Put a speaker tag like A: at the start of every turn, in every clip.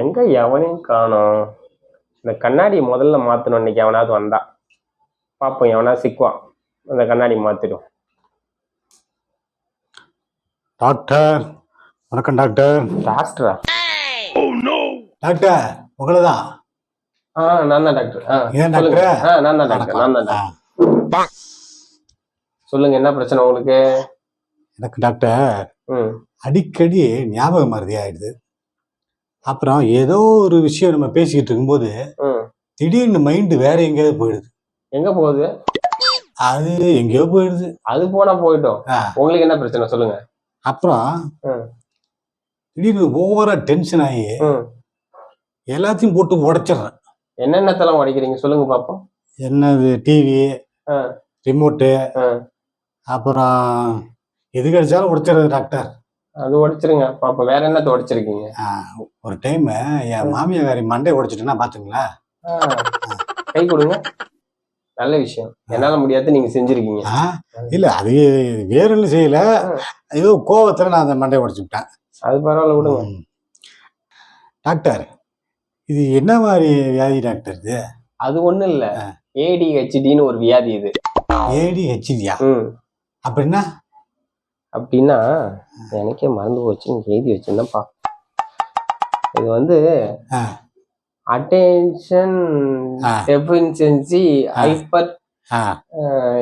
A: எங்க எவனையும் காணோம். இந்த கண்ணாடியை முதல்ல மாத்தணும். இன்னைக்கு எவனாவது வந்தா. பார்ப்போம் எவனாவது சிக்குவான் அந்த கண்ணாடி மாத்திடும்.
B: டாக்டர் வணக்கம் டாக்டர்.
A: டாக்டரா?
B: டாக்டர் உங்களை தான்
A: ஆ நான் தான் டாக்டர். ஆ
B: ஏன் டாக்டர்?
A: ஆ நான் தான் டாக்டர் நான் தான் டாக்டர் சொல்லுங்க என்ன பிரச்சனை உங்களுக்கு?
B: எனக்கு டாக்டர் அடிக்கடி ஞாபக மருதி ஆயிடுது அப்புறம் ஏதோ ஒரு விஷயம் நம்ம பேசிக்கிட்டு இருக்கும்போது திடீர்னு மைண்டு வேற எங்கேயாவது போயிடுது.
A: எங்க போகுது?
B: அது எங்கேயோ போயிடுது.
A: அது போனா போயிட்டோம். உங்களுக்கு என்ன பிரச்சனை? சொல்லுங்க.
B: அப்புறம். திடீர்னு ஓவரா டென்ஷன் ஆகி எல்லாத்தையும் போட்டு உடைச்சிடுறேன்.
A: என்னென்னத்தெல்லாம் உடைக்கிறீங்க? சொல்லுங்க பாப்போம்.
B: என்னது? டிவி. ரிமோட்டு. அப்புறம் எது கிடைச்சாலும் உடைச்சிடுறது டாக்டர்
A: அது உடைச்சிருங்க பாப்போம் வேற என்னத்த உடைச்சிருக்கீங்க
B: ஒரு டைம் என் மாமியாரி மண்டை உடைச்சிட்டேன்னா பாத்துங்களா
A: கை கொடுங்க. நல்ல விஷயம். என்னால முடியாது நீங்க செஞ்சிருக்கீங்க.
B: இல்ல அது வேற ஒன்றும் செய்யல ஏதோ கோவத்துல நான் அந்த மண்டையை உடைச்சு விட்டேன்
A: அது பரவாயில்ல விடுங்க.
B: டாக்டர் இது என்ன மாதிரி வியாதி டாக்டர் இது?
A: அது ஒண்ணும் இல்ல. ஏடிஹெச்டின்னு ஒரு வியாதி இது.
B: ஏடி ஹெச்டியா
A: ம்.
B: அப்படின்னா
A: அப்படின்னா எனக்கே மறந்து போச்சு. இங்க எழுதி வச்சிருந்தேன்ப்பா. இது வந்து. அட்டென்ஷன். டெஃபிஷியன்சி ஹைப்பர்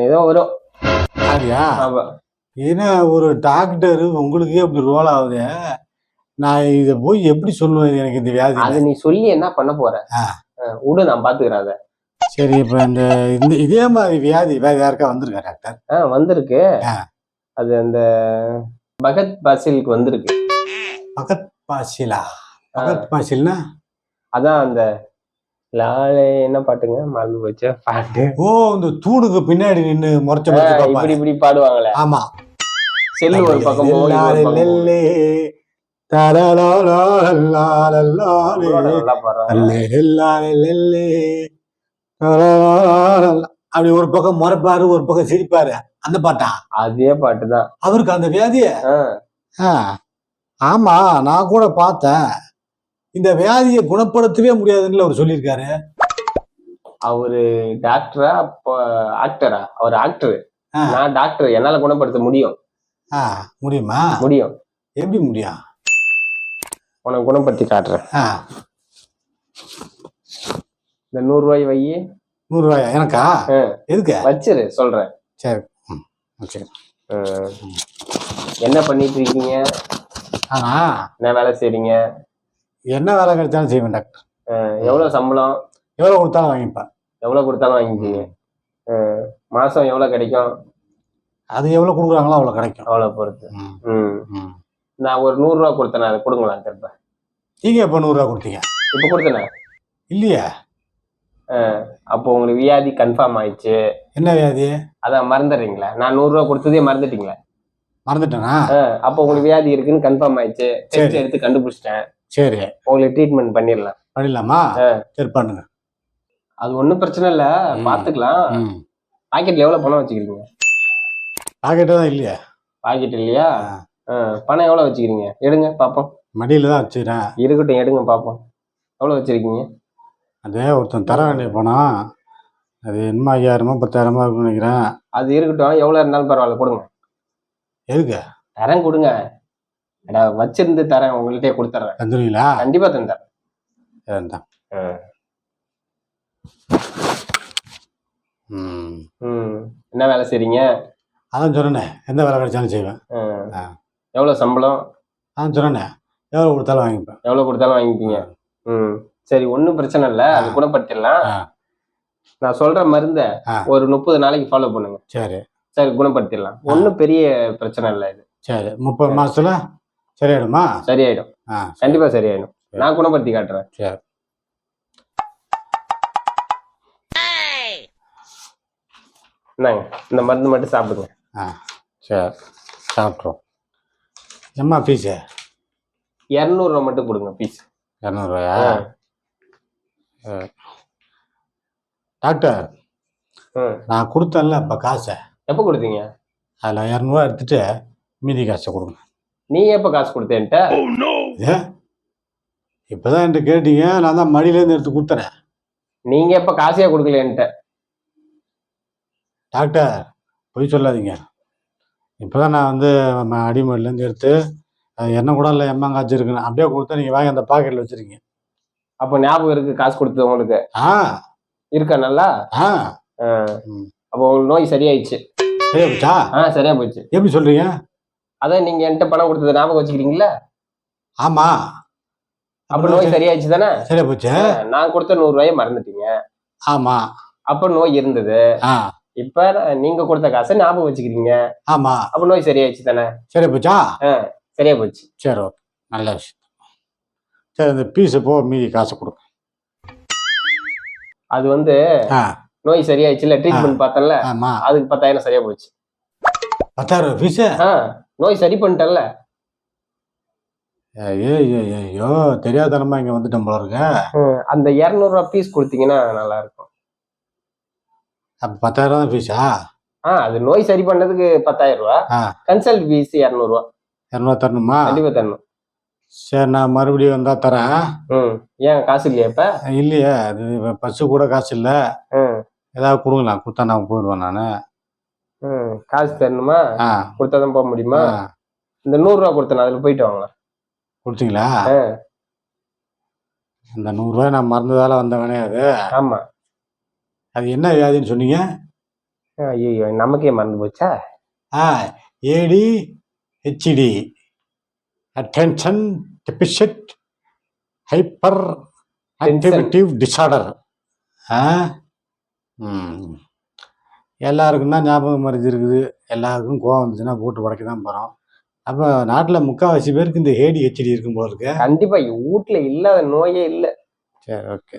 A: ஏதோ வரும்.
B: அப்படியா? ஏன்னா ஒரு டாக்டர் உங்களுக்கே அப்படி ரோல் ஆகுது? நான் இதை போய் எப்படி சொல்லுவேன் எனக்கு இந்த வியாதி
A: அது நீ சொல்லி என்ன பண்ண போற? விடு நான் பாத்துக்கிறேன் அதை.
B: சரி இப்ப இந்த இதே மாதிரி வியாதி வேற யாருக்கா வந்திருக்கா டாக்டர்
A: ஆ வந்திருக்கு. அது அந்த பகத் பாசிலுக்கு வந்திருக்கு.
B: பகத் பாசிலா பகத் பாசில்னா
A: அதான் அந்த லாலே என்ன பாட்டுங்க? மறந்து போச்சு பாட்டு.
B: ஓ இந்த தூணுக்கு பின்னாடி நின்னு முறைச்ச
A: இப்படி இப்படி பாடுவாங்களே.
B: ஆமா.
A: செல்லு ஒரு பக்கம் நல்லா பாடுறாங்க.
B: அப்படி ஒரு பக்கம் முறைப்பாரு ஒரு பக்கம் சிரிப்பாரு. அந்த பாட்டா?
A: அதே பாட்டு தான்
B: அவருக்கு அந்த வியாதிய? ஆமா நான் கூட பார்த்தேன். இந்த வியாதியை குணப்படுத்தவே முடியாதுன்னு அவர் சொல்லியிருக்காரு.
A: அவரு டாக்டரா ஆக்டரா? அவர் ஆக்டர். நான் டாக்டர். என்னால குணப்படுத்த முடியும்.
B: ஆ, முடியுமா?
A: முடியும்.
B: எப்படி முடியும்?
A: உனக்கு குணப்படுத்தி காட்டுறேன். இந்த நூறு ரூபாய் வை
B: நூறு ரூபாயா எனக்கா. எதுக்கு?
A: வச்சிரு சொல்றேன்.
B: சரி. ம்,
A: ஆ. என்ன பண்ணிட்டு இருக்கீங்க?
B: ஆனா
A: என்ன வேலை செய்றீங்க?
B: என்ன வேலை கிடைச்சாலும் செய்வேன் டாக்டர்.
A: ஆ, எவ்வளவு சம்பளம்?
B: எவ்வளவு கொடுத்தாலும் வாங்கிப்பேன்.
A: எவ்வளவு கொடுத்தாலும் வாங்கிக்கீங்க ஆ, மாசம் எவ்வளவு கிடைக்கும்?
B: அது எவ்வளவு கொடுக்குறாங்களோ அவ்வளவு கிடைக்கும்.
A: அவ்வளவு பொறுத்து.
B: ம்.
A: நான் ஒரு நூறு ரூபா கொடுத்தேன் அதை கொடுங்களா திரும்ப.
B: நீங்க எப்ப நூறு ரூபா கொடுத்தீங்க?
A: இப்ப கொடுத்தேனே
B: இல்லையே?
A: அப்போ உங்களுக்கு வியாதி கன்ஃபார்ம் ஆயிடுச்சு.
B: என்ன வியாதி?
A: அதான் மறந்துடுறீங்களா? நான் நூறு ரூபா கொடுத்ததே மறந்துட்டீங்களா?
B: மறந்துட்டேனா?
A: அப்போ உங்களுக்கு வியாதி இருக்குன்னு கன்ஃபார்ம் ஆயிடுச்சு. டெஸ்ட். எடுத்து கண்டுபிடிச்சிட்டேன்.
B: சரி.
A: உங்களுக்கு ட்ரீட்மெண்ட் பண்ணிடலாம்.
B: பண்ணிடலாமா. சரி பண்ணுங்க.
A: அது ஒன்றும் பிரச்சனை இல்லை. பார்த்துக்கலாம் பாக்கெட்ல எவ்வளவு பணம் வச்சுக்கிறீங்க?
B: பாக்கெட்டு தான் இல்லையே.
A: பாக்கெட் இல்லையா? பணம் எவ்வளவு வச்சுக்கிறீங்க? எடுங்க பார்ப்போம்
B: மடியில தான் வச்சுக்கிறேன்.
A: இருக்கட்டும் எடுங்க பார்ப்போம் எவ்வளவு வச்சிருக்கீங்க?
B: அதே ஒருத்தன் தர வேண்டிய பணம். அது என்னமோ ஐயாயிரமோ பத்தாயிரமோ இருக்கும்னு நினைக்கிறேன்.
A: அது இருக்கட்டும். எவ்வளவு இருந்தாலும் பரவாயில்ல கொடுங்க.
B: எதுக்கு?
A: தரேன் கொடுங்க. அடா வச்சிருந்து தரேன் உங்கள்கிட்டயே கொடுத்துட்றேன்
B: தந்துடுவீங்களா
A: கண்டிப்பா தந்துடுறேன்
B: சரிதான் ம்.
A: ம். என்ன வேலை செய்றீங்க?
B: அதான் சொன்னேனே எந்த வேலை கிடைச்சாலும் செய்வேன்.
A: ம்.
B: ஆ.
A: எவ்வளவு சம்பளம்?
B: அதான் சொன்னேனே எவ்வளோ கொடுத்தாலும் வாங்கிப்பேன்.
A: எவ்வளவு கொடுத்தாலும் வாங்கிப்பீங்க? ம். சரி ஒன்றும் பிரச்சனை இல்லை. அது. குணப்படுத்திடலாம். நான் சொல்ற மருந்தை. ஒரு முப்பது நாளைக்கு ஃபாலோ பண்ணுங்க.
B: சரி.
A: சரி குணப்படுத்திடலாம். ஒன்றும் பெரிய பிரச்சனை இல்லை இது.
B: சரி முப்பது மாசத்துல சரியாயிடுமா?
A: சரியாயிடும். கண்டிப்பா சரியாயிடும். நான் குணப்படுத்தி காட்டுறேன்.
B: சரி.
A: இந்தாங்க இந்த மருந்து மட்டும் சாப்பிடுங்க.
B: ஆ சரி. சாப்பிட்றோம் எம்மா ஃபீஸு
A: இரநூறுவா மட்டும் கொடுங்க பீஸ்
B: இரநூறுவாயா? டாக்டர் நான் கொடுத்தேன்ல இப்போ காசை.
A: எப்போ கொடுத்தீங்க?
B: அதில் இரநூறுவா எடுத்துட்டு மீதி காசை கொடுங்க.
A: நீ எப்போ காசு கொடுத்தேன்ட்ட?
B: ஏ? இப்பதான் என்கிட்ட கேட்டீங்க நான் தான் மடியிலேருந்து எடுத்து கொடுத்துறேன்.
A: நீங்க எப்ப காசையே கொடுக்கல என்கிட்ட
B: டாக்டர் பொய் சொல்லாதீங்க. இப்போதான் நான் வந்து அடிமடிலேருந்து எடுத்து என்ன கூட இல்லை எம்மா காய்ச்சி இருக்குன்னு அப்படியே கொடுத்தா நீங்கள் வாங்கி அந்த பாக்கெட்டில் வச்சிருக்கீங்க.
A: அப்ப ஞாபகம் இருக்கு காசு கொடுத்தது உங்களுக்கு?
B: ஆ.
A: இருக்கா நல்லா. அப்போ உங்களுக்கு நோய் சரியாயிடுச்சு.
B: சரியா போச்சா?
A: ஆ சரியா போச்சு.
B: எப்படி சொல்றீங்க?
A: அதான் நீங்க என்கிட்ட பணம் கொடுத்தது ஞாபகம் வச்சுக்கிறீங்களா?
B: ஆமா.
A: அப்ப நோய் சரியாயிடுச்சு தானே?
B: சரியா போச்சு.
A: நான் கொடுத்த நூறு ரூபாயை மறந்துட்டீங்க.
B: ஆமா.
A: அப்ப நோய் இருந்தது. இப்ப நீங்க கொடுத்த காசை ஞாபகம் வச்சுக்கிறீங்க.
B: ஆமா.
A: அப்ப நோய் சரியாயிடுச்சு தானே?
B: சரியா போச்சா?
A: சரியா போச்சு.
B: சரி ஓகே. நல்ல விஷயம். சரி இந்த பீஸை போ மீதி காசை கொடுங்க
A: அது வந்து நோய் சரியாயிடுச்சுல ட்ரீட்மெண்ட் பார்த்தல
B: ஆமா.
A: அதுக்கு பத்தாயிரம் சரியா போச்சு.
B: பத்தாயிரம் ஃபீஸு
A: நோய் சரி பண்ணிட்டேன்ல.
B: ஐயோ ஐயோ தெரியாதனமா இங்க வந்துட்டோம் போல இருக்க.
A: அந்த இரநூறுவா பீஸ் கொடுத்தீங்கன்னா நல்லா இருக்கும்.
B: அப்ப பத்தாயிரம் தான் ஃபீஸா
A: ஆ அது நோய் சரி பண்ணதுக்கு பத்தாயிரம் ரூபா. கன்சல்ட் ஃபீஸ் இரநூறுவா.
B: இரநூறுவா தரணுமா?
A: கண்டிப்பா தரணும்.
B: சரி நான் மறுபடியும் வந்தா தரேன்.
A: ம். ஏன் காசு இல்லையா இப்ப?
B: இல்லையே அது பஸ்ஸு கூட காசு இல்லை.
A: ம்.
B: ஏதாவது கொடுங்களேன் கொடுத்தா நான் போயிடுவேன் நான்.
A: ம். காசு தரணுமா?
B: ஆ.
A: கொடுத்தாதான் போக முடியுமா?
B: ஆ.
A: இந்த நூறு ரூபா கொடுத்தேன் அதுல போயிட்டு வாங்க.
B: கொடுத்தீங்களா?
A: ஆ.
B: அந்த நூறுரூவாய் நான் மறந்ததால வந்தவனே அது.
A: ஆமா.
B: அது என்ன வியாதின்னு சொன்னீங்க?
A: ஐயோ நமக்கே மறந்து போச்சா?
B: ஆ ADHD attention deficit hyperactivity disorder எல்லாருக்கும் தான் ஞாபகம் மறைஞ்சு இருக்குது. எல்லாருக்கும் கோவம் வந்துச்சுன்னா போட்டு உடைக்க தான் போகிறோம் அப்போ நாட்டில் முக்கால்வாசி பேருக்கு இந்த ஏடி ஹெச்டி இருக்கும் போல இருக்கு.
A: கண்டிப்பா. வீட்டுல இல்லாத நோயே இல்ல.
B: சரி ஓகே.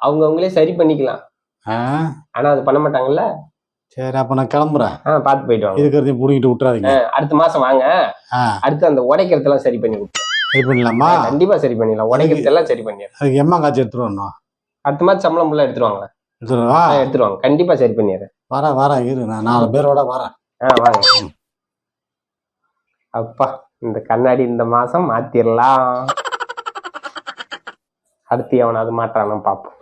A: அவங்க அவங்களே சரி பண்ணிக்கலாம்.
B: ஆ?
A: ஆனா அது பண்ண மாட்டாங்கல்ல?
B: சரி அப்போ நான் கிளம்புறேன்.
A: ஆ பார்த்து போயிட்டு வாங்க.
B: இருக்கிறதையும் பிடிங்கிட்டு விட்டுறாதீங்க.
A: அடுத்த மாசம் வாங்க. அடுத்து அந்த உடைக்கிறதெல்லாம் சரி பண்ணி கொடுப்போம்
B: சரி பண்ணலாமா?
A: கண்டிப்பா சரி பண்ணிடலாம். உடைக்கிறதெல்லாம் சரி பண்ணிடலாம்.
B: அதுக்கு எம்மா காய்ச்சி எடுத்துட்டு வரணும்?
A: அடுத்த மாசம் சம்பளம் ஃபுல்லா எடுத்துருவாங்க
B: எடுத்துருவா
A: எடுத்துருவாங்க கண்டிப்பா சரி பண்ணிடுறேன்.
B: வரேன் வரேன் இரு. நான் நாலு பேரோட வரேன்.
A: ஆ வாங்க. அப்பா இந்த கண்ணாடி இந்த மாசம் மாத்திரலாம். அடுத்து எவனாவது மாட்டானு பார்ப்போம்